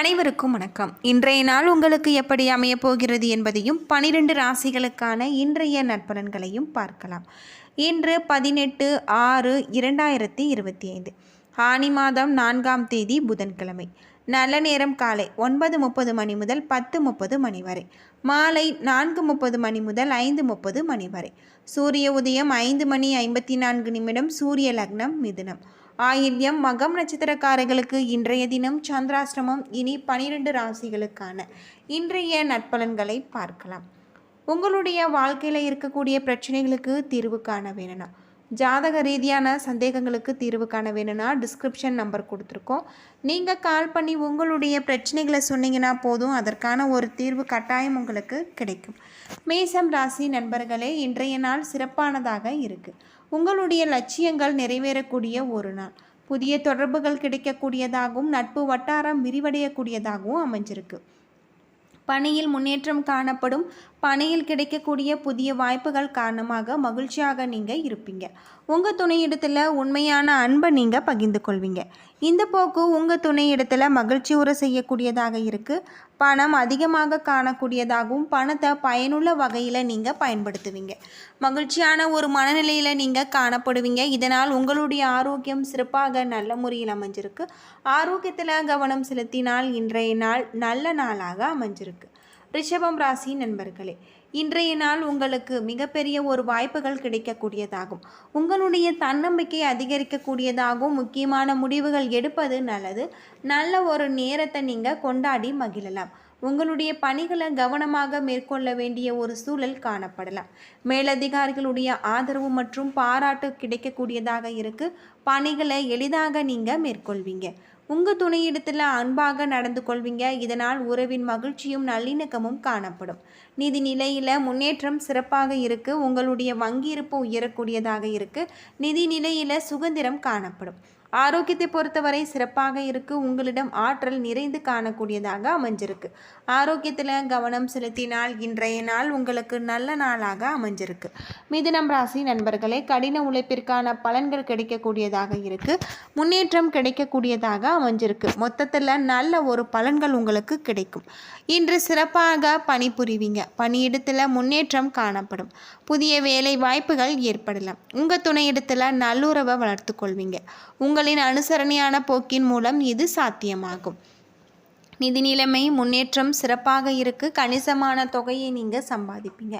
அனைவருக்கும் வணக்கம். இன்றைய நாள் உங்களுக்கு எப்படி அமையப் போகிறது என்பதையும் பனிரெண்டு ராசிகளுக்கான இன்றைய நற்பலன்களையும் பார்க்கலாம். இன்று பதினெட்டு ஆறு இரண்டாயிரத்தி இருபத்தி ஐந்து. ஆனி மாதம் நான்காம் தேதி புதன்கிழமை. நல்ல நேரம் காலை ஒன்பது முப்பது மணி முதல் பத்து முப்பது மணி வரை. மாலை நான்கு முப்பது மணி முதல் ஐந்து முப்பது மணி வரை. சூரிய உதயம் ஐந்து மணி ஐம்பத்தி நான்கு நிமிடம் சூரிய லக்னம் மிதுனம். ஆயில்யம் மகம் நட்சத்திரக்காரர்களுக்கு இன்றைய தினம் சந்திராஷ்டமம் இனி பனிரெண்டு ராசிகளுக்கான இன்றைய நற்பலன்களை பார்க்கலாம். உங்களுடைய வாழ்க்கையில் இருக்கக்கூடிய பிரச்சனைகளுக்கு தீர்வு காண வேணும்னா ஜாதக ரீதியான சந்தேகங்களுக்கு தீர்வு காண வேணும்னா டிஸ்கிரிப்ஷன் நம்பர் கொடுத்துருக்கோம். நீங்கள் கால் பண்ணி உங்களுடைய பிரச்சனைகளை சொன்னீங்கன்னா போதும் அதற்கான ஒரு தீர்வு கட்டாயம் உங்களுக்கு கிடைக்கும். மேசம் ராசி நண்பர்களே இன்றைய நாள் சிறப்பானதாக இருக்குது உங்களுடைய லட்சியங்கள் நிறைவேறக்கூடிய ஒரு நாள். புதிய தொடர்புகள் கிடைக்கக்கூடியதாகவும் நட்பு வட்டாரம் விரிவடையக்கூடியதாகவும் அமைஞ்சிருக்கு. பணியில் முன்னேற்றம் காணப்படும் பணியில் கிடைக்கக்கூடிய புதிய வாய்ப்புகள் காரணமாக மகிழ்ச்சியாக நீங்கள் இருப்பீங்க. உங்கள் துணையிடத்தில் உண்மையான அன்பை நீங்கள் பகிர்ந்து கொள்வீங்க. இந்த போக்கு உங்கள் துணையிடத்தில் மகிழ்ச்சி உற செய்யக்கூடியதாக இருக்குது பணம் அதிகமாக காணக்கூடியதாகவும் பணத்தை பயனுள்ள வகையில் நீங்கள் பயன்படுத்துவீங்க. மகிழ்ச்சியான ஒரு மனநிலையில் நீங்கள் காணப்படுவீங்க. இதனால் உங்களுடைய ஆரோக்கியம் சிறப்பாக நல்ல முறையில் அமைஞ்சிருக்கு. ஆரோக்கியத்தில் கவனம் செலுத்தினால் இன்றைய நாள் நல்ல நாளாக அமைஞ்சிருக்கு. ரிஷபம் ராசி நண்பர்களே இன்றைய நாள் உங்களுக்கு மிகப்பெரிய ஒரு வாய்ப்புகள் கிடைக்கக்கூடியதாகும். உங்களுடைய தன்னம்பிக்கை அதிகரிக்கக்கூடியதாகவும் முக்கியமான முடிவுகள் எடுப்பது நல்லது. நல்ல ஒரு நேரத்தை நீங்கள் கொண்டாடி மகிழலாம். உங்களுடைய பணிகளை கவனமாக மேற்கொள்ள வேண்டிய ஒரு சூழல் காணப்படலாம். மேலதிகாரிகளுடைய ஆதரவு மற்றும் பாராட்டு கிடைக்கக்கூடியதாக இருக்கு. பணிகளை எளிதாக நீங்கள் மேற்கொள்வீங்க. உங்கள் துணையிடத்தில் அன்பாக நடந்து கொள்வீங்க. இதனால் உறவின் மகிழ்ச்சியும் நல்லிணக்கமும் காணப்படும். நிதி நிலையில் முன்னேற்றம் சிறப்பாக இருக்குது உங்களுடைய வங்கி இருப்பு உயரக்கூடியதாக இருக்குது நிதி நிலையில் சுதந்திரம் காணப்படும். ஆரோக்கியத்தை பொறுத்தவரை சிறப்பாக இருக்கு. உங்களிடம் ஆற்றல் நிறைந்து காணக்கூடியதாக அமைஞ்சிருக்கு. ஆரோக்கியத்தில் கவனம் செலுத்தினால் இன்றைய நாள் உங்களுக்கு நல்ல நாளாக அமைஞ்சிருக்கு. மிதுனம் ராசி நண்பர்களே கடின உழைப்பிற்கான பலன்கள் கிடைக்கக்கூடியதாக இருக்கு. முன்னேற்றம் கிடைக்கக்கூடியதாக அமைஞ்சிருக்கு. மொத்தத்தில் நல்ல ஒரு பலன்கள் உங்களுக்கு கிடைக்கும். இன்று சிறப்பாக பணிபுரிவீங்க. பணியிடத்தில் முன்னேற்றம் காணப்படும். புதிய வேலை வாய்ப்புகள் ஏற்படலாம். உங்கள் துணையிடத்தில் நல்லுறவை வளர்த்து கொள்வீங்க. உங்களின் அனுசரணையான போக்கின் மூலம் இது சாத்தியமாகும். நிதி நிலைமை முன்னேற்றம் சிறப்பாக இருக்கு. கணிசமான தொகையை நீங்கள் சம்பாதிப்பீங்க.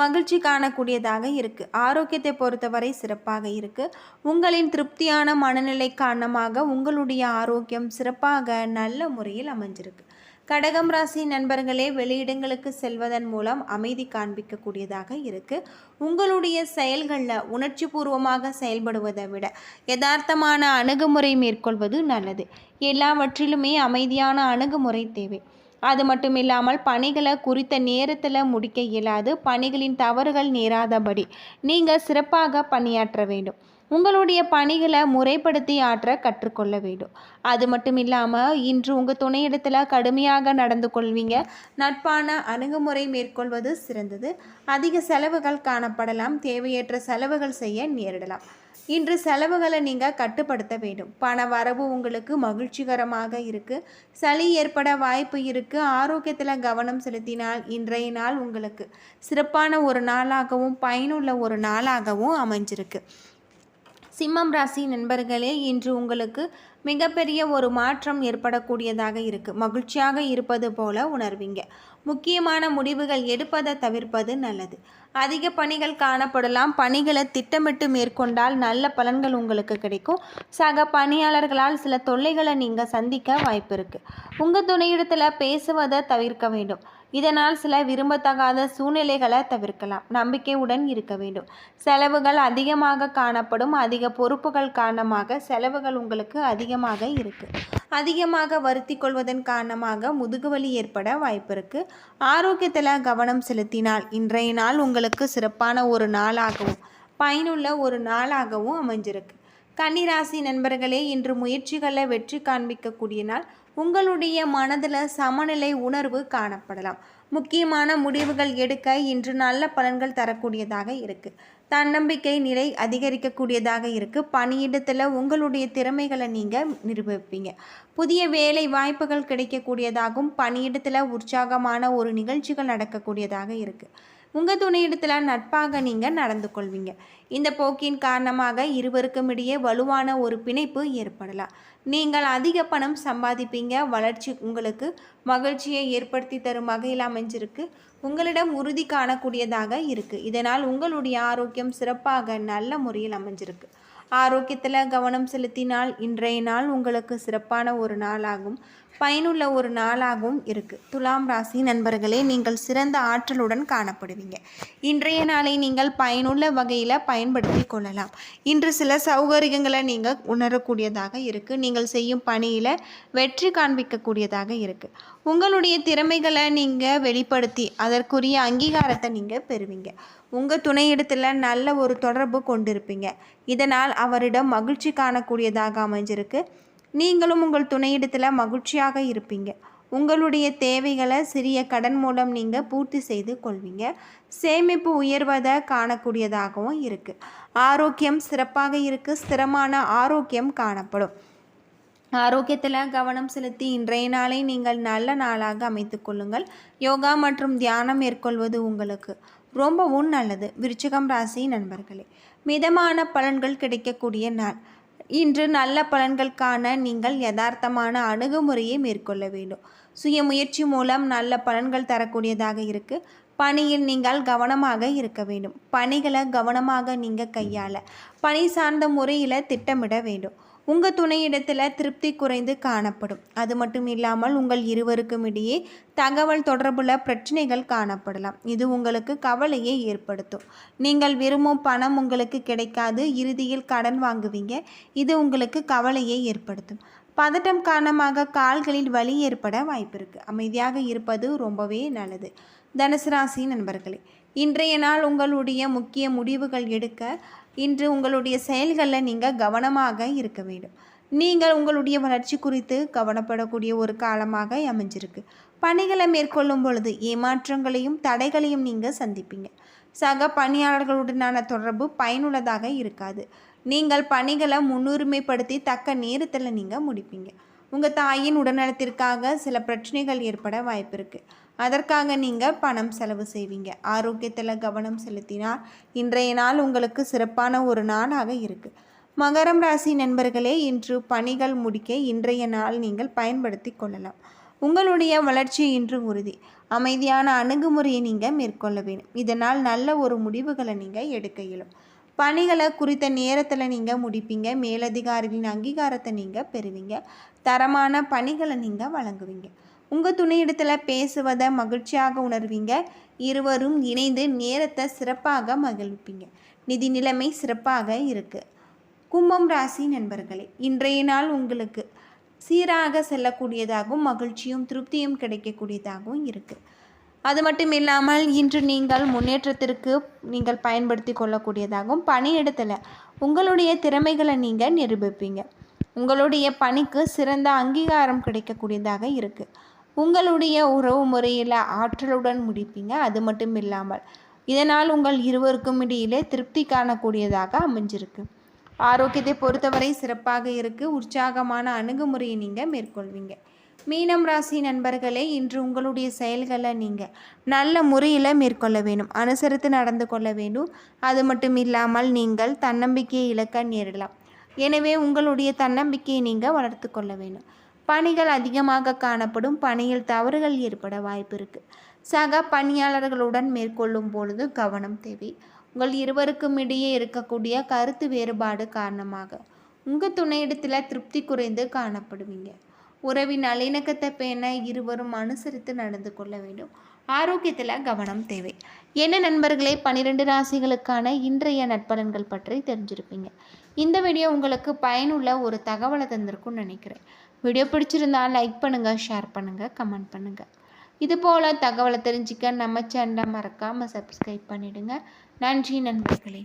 மகிழ்ச்சி காணக்கூடியதாக இருக்குது ஆரோக்கியத்தை பொறுத்தவரை சிறப்பாக இருக்குது உங்களின் திருப்தியான மனநிலை காரணமாக உங்களுடைய ஆரோக்கியம் சிறப்பாக நல்ல முறையில் அமைஞ்சிருக்கு. கடகம் ராசி நண்பர்களே வெளியிடங்களுக்கு செல்வதன் மூலம் அமைதி காண்பிக்கக்கூடியதாக இருக்குது உங்களுடைய செயல்களில் உணர்ச்சி பூர்வமாக செயல்படுவதை விட யதார்த்தமான அணுகுமுறை மேற்கொள்வது நல்லது. எல்லாவற்றிலுமே அமைதியான அணுகுமுறை தேவை. அது மட்டும் இல்லாமல் பணிகளை குறித்த நேரத்தில் முடிக்க இயலாது. பணிகளின் தவறுகள் நேராதபடி நீங்கள் சிறப்பாக பணியாற்ற வேண்டும். உங்களுடைய பணிகளை முறைப்படுத்தி ஆற்ற கற்றுக்கொள்ள வேண்டும். அது மட்டும் இல்லாமல் இன்று உங்கள் துணையிடத்தில் கடுமையாக நடந்து கொள்வீங்க. நட்பான அணுகுமுறை மேற்கொள்வது சிறந்தது. அதிக செலவுகள் காணப்படலாம். தேவையற்ற செலவுகள் செய்ய நேரிடலாம். இன்று செலவுகளை நீங்கள் கட்டுப்படுத்த வேண்டும். பண வரவு உங்களுக்கு மகிழ்ச்சிகரமாக இருக்குது சளி ஏற்பட வாய்ப்பு இருக்குது ஆரோக்கியத்தில் கவனம் செலுத்தினால் இன்றைய நாள் உங்களுக்கு சிறப்பான ஒரு நாளாகவும் பயனுள்ள ஒரு நாளாகவும் அமைஞ்சிருக்கு. சிம்மம் ராசி நண்பர்களே இன்று உங்களுக்கு மிகப்பெரிய ஒரு மாற்றம் ஏற்படக்கூடியதாக இருக்குது மகிழ்ச்சியாக இருப்பது போல உணர்வீங்க. முக்கியமான முடிவுகள் எடுப்பதை தவிர்ப்பது நல்லது. அதிக பணிகள் காணப்படலாம். பணிகளை திட்டமிட்டு மேற்கொண்டால் நல்ல பலன்கள் உங்களுக்கு கிடைக்கும். சக பணியாளர்களால் சில தொல்லைகளை நீங்கள் சந்திக்க வாய்ப்பு இருக்குது உங்கள் துணையிடத்தில் பேசுவதை தவிர்க்க வேண்டும். இதனால் சில விரும்பத்தகாத சூழ்நிலைகளை தவிர்க்கலாம். நம்பிக்கையுடன் இருக்க வேண்டும். செலவுகள் அதிகமாக காணப்படும். அதிக பொறுப்புகள் காரணமாக செலவுகள் உங்களுக்கு அதிகமாக இருக்கு. அதிகமாக வருத்தி கொள்வதன் காரணமாக முதுகுவலி ஏற்பட வாய்ப்பு இருக்கு. ஆரோக்கியத்தில் கவனம் செலுத்தினால் இன்றைய நாள் உங்களுக்கு சிறப்பான ஒரு நாளாகவும் பயனுள்ள ஒரு நாளாகவும் அமைஞ்சிருக்கு. கன்னிராசி நண்பர்களே இன்று முயற்சிகளில் வெற்றி காண்பிக்கக்கூடிய நாள். உங்களுடைய மனதில் சமநிலை உணர்வு காணப்படலாம். முக்கியமான முடிவுகள் எடுக்க இன்று நல்ல பலன்கள் தரக்கூடியதாக இருக்குது தன்னம்பிக்கை நிலை அதிகரிக்கக்கூடியதாக இருக்குது பணியிடத்தில் உங்களுடைய திறமைகளை நீங்கள் நிரூபிப்பீங்க. புதிய வேலை வாய்ப்புகள் கிடைக்கக்கூடியதாகவும் பணியிடத்தில் உற்சாகமான ஒரு நிகழ்ச்சிகள் நடக்கக்கூடியதாக இருக்குது உங்கள் துணையிடத்தில் நட்பாக நீங்கள் நடந்து கொள்வீங்க. இந்த போக்கின் காரணமாக இருவருக்கும் இடையே வலுவான ஒரு பிணைப்பு ஏற்படலாம். நீங்கள் அதிக பணம் சம்பாதிப்பீங்க. வளர்ச்சி உங்களுக்கு மகிழ்ச்சியை ஏற்படுத்தி தரும் வகையில் அமைஞ்சிருக்கு. உங்களிடம் உறுதி காணக்கூடியதாக இருக்குது இதனால் உங்களுடைய ஆரோக்கியம் சிறப்பாக நல்ல முறையில் அமைஞ்சிருக்கு. ஆரோக்கியத்தில் கவனம் செலுத்தினால் இன்றைய நாள் உங்களுக்கு சிறப்பான ஒரு நாளாகும். பயனுள்ள ஒரு நாளாகவும் இருக்குது துலாம் ராசி நண்பர்களே நீங்கள் சிறந்த ஆற்றலுடன் காணப்படுவீங்க. இன்றைய நாளை நீங்கள் பயனுள்ள வகையில் பயன்படுத்தி கொள்ளலாம். இன்று சில சௌகரியங்களை நீங்கள் உணரக்கூடியதாக இருக்குது நீங்கள் செய்யும் பணியில் வெற்றி காண்பிக்கக்கூடியதாக இருக்குது உங்களுடைய திறமைகளை நீங்கள் வெளிப்படுத்தி அதற்குரிய அங்கீகாரத்தை நீங்கள் பெறுவீங்க. உங்கள் துணையிடத்தில் நல்ல ஒரு தொடர்பு கொண்டிருப்பீங்க. இதனால் அவரிடம் மகிழ்ச்சி காணக்கூடியதாக அமைஞ்சிருக்கு. நீங்களும் உங்கள் துணையிடத்தில் மகிழ்ச்சியாக இருப்பீங்க. உங்களுடைய தேவைகளை சிறிய கடன் மூலம் நீங்கள் பூர்த்தி செய்து கொள்வீங்க. சேமிப்பு உயர்வதை காணக்கூடியதாகவும் இருக்குது ஆரோக்கியம் சிறப்பாக இருக்குது ஸ்திரமான ஆரோக்கியம் காணப்படும். ஆரோக்கியத்தில் கவனம் செலுத்தி இன்றைய நாளை நீங்கள் நல்ல நாளாக அமைத்து கொள்ளுங்கள். யோகா மற்றும் தியானம் மேற்கொள்வது உங்களுக்கு ரொம்பவும் நல்லது. விருச்சிகம் ராசி நண்பர்களே மிதமான பலன்கள் கிடைக்கக்கூடிய நாள். இன்று நல்ல பலன்கள் காண நீங்கள் யதார்த்தமான அணுகுமுறையை மேற்கொள்ள வேண்டும். சுய முயற்சி மூலம் நல்ல பலன்கள் தரக்கூடியதாக இருக்குது பணியில் நீங்கள் கவனமாக இருக்க வேண்டும். பணிகளை கவனமாக நீங்கள் கையாள பணி சார்ந்த முறையில் திட்டமிட வேண்டும். உங்கள் துணையிடத்தில் திருப்தி குறைந்து காணப்படும். அது மட்டும் இல்லாமல் உங்கள் இருவருக்கும் இடையே தகவல் தொடர்புள்ள பிரச்சனைகள் காணப்படலாம். இது உங்களுக்கு கவலையை ஏற்படுத்தும். நீங்கள் விரும்பும் பணம் உங்களுக்கு கிடைக்காது. இறுதியில் கடன் வாங்குவீங்க. இது உங்களுக்கு கவலையை ஏற்படுத்தும். பதட்டம் காரணமாக கால்களில் வலி ஏற்பட வாய்ப்பு இருக்குது அமைதியாக இருப்பது ரொம்பவே நல்லது. தனுசு ராசி நண்பர்களே இன்றைய நாள் உங்களுடைய முக்கிய முடிவுகள் எடுக்க இன்று உங்களுடைய செயல்களில் நீங்கள் கவனமாக இருக்க வேண்டும். நீங்கள் உங்களுடைய வளர்ச்சி குறித்து கவனப்படக்கூடிய ஒரு காலமாக அமைஞ்சிருக்கு. பணிகளை மேற்கொள்ளும் பொழுது ஏமாற்றங்களையும் தடைகளையும் நீங்கள் சந்திப்பீங்க. சக பணியாளர்களுடனான தொடர்பு பயனுள்ளதாக இருக்காது. நீங்கள் பணிகளை முன்னுரிமைப்படுத்தி தக்க நேரத்தில் நீங்கள் முடிப்பீங்க. உங்கள் தாயின் உடல்நலத்திற்காக சில பிரச்சனைகள் ஏற்பட வாய்ப்பு இருக்குது அதற்காக நீங்கள் பணம் செலவு செய்வீங்க. ஆரோக்கியத்தில் கவனம் செலுத்தினால் இன்றைய நாள் உங்களுக்கு சிறப்பான ஒரு நாளாக இருக்குது மகரம் ராசி நண்பர்களே இன்று பணிகள் முடிக்க இன்றைய நாள் நீங்கள் பயன்படுத்தி கொள்ளலாம். உங்களுடைய வளர்ச்சி இன்று உறுதி. அமைதியான அணுகுமுறையை நீங்கள் மேற்கொள்ள வேண்டும். இதனால் நல்ல ஒரு முடிவுகளை நீங்கள் எடுக்க இயலும். பணிகளை குறித்த நேரத்தில் நீங்கள் முடிப்பீங்க. மேலதிகாரிகளின் அங்கீகாரத்தை நீங்கள் பெறுவீங்க. தரமான பணிகளை நீங்கள் வழங்குவீங்க. உங்கள் துணையிடத்தில் பேசுவதை மகிழ்ச்சியாக உணர்வீங்க. இருவரும் இணைந்து நேரத்தை சிறப்பாக மகிழ்விப்பீங்க. நிதி நிலைமை சிறப்பாக இருக்குது கும்பம் ராசி நண்பர்களே இன்றைய நாள் உங்களுக்கு சீராக செல்லக்கூடியதாகவும் மகிழ்ச்சியும் திருப்தியும் கிடைக்கக்கூடியதாகவும் இருக்குது அது மட்டும் இல்லாமல் இன்று நீங்கள் முன்னேற்றத்திற்கு நீங்கள் பயன்படுத்தி கொள்ளக்கூடியதாகவும் பணியிடத்தில் உங்களுடைய திறமைகளை நீங்கள் நிரூபிப்பீங்க. உங்களுடைய பணிக்கு சிறந்த அங்கீகாரம் கிடைக்கக்கூடியதாக இருக்குது உங்களுடைய உறவு முறையில் ஆற்றலுடன் முடிப்பீங்க. அது மட்டும் இல்லாமல் இதனால் உங்கள் இருவருக்கும் இடையிலே திருப்தி காணக்கூடியதாக அமைஞ்சிருக்கு. ஆரோக்கியத்தை பொறுத்தவரை சிறப்பாக இருக்குது உற்சாகமான அணுகுமுறையை நீங்கள் மேற்கொள்வீங்க. மீனம் ராசி நண்பர்களே இன்று உங்களுடைய செயல்களை நீங்கள் நல்ல முறையில் மேற்கொள்ள வேண்டும் அனுசரித்து நடந்து கொள்ள வேண்டும். அது மட்டும் இல்லாமல் நீங்கள் தன்னம்பிக்கையை இழக்க நேரிடலாம். எனவே உங்களுடைய தன்னம்பிக்கையை நீங்கள் வளர்த்து கொள்ள வேண்டும். பணிகள் அதிகமாக காணப்படும் பணியில் தவறுகள் ஏற்பட வாய்ப்பு இருக்குது சக பணியாளர்களுடன் மேற்கொள்ளும் பொழுது கவனம் தேவை. உங்கள் இருவருக்கும் இடையே இருக்கக்கூடிய கருத்து வேறுபாடு காரணமாக உங்கள் துணையிடத்தில் திருப்தி குறைந்து காணப்படுவீங்க. உறவின் நல்லிணக்கத்தை பேண இருவரும் அனுசரித்து நடந்து கொள்ள வேண்டும். ஆரோக்கியத்தில் கவனம் தேவை. என்ன நண்பர்களே? பன்னிரெண்டு ராசிகளுக்கான இன்றைய நட்பலன்கள் பற்றி தெரிஞ்சிருப்பீங்க. இந்த வீடியோ உங்களுக்கு பயனுள்ள ஒரு தகவலை தந்திருக்கும்னு நினைக்கிறேன். வீடியோ பிடிச்சிருந்தால் லைக் பண்ணுங்கள் ஷேர் பண்ணுங்கள் கமெண்ட் பண்ணுங்கள் இது போல் தகவலை தெரிஞ்சுக்க நம்ம சேனலை மறக்காமல் சப்ஸ்கிரைப் பண்ணிவிடுங்க நன்றி நண்பர்களே.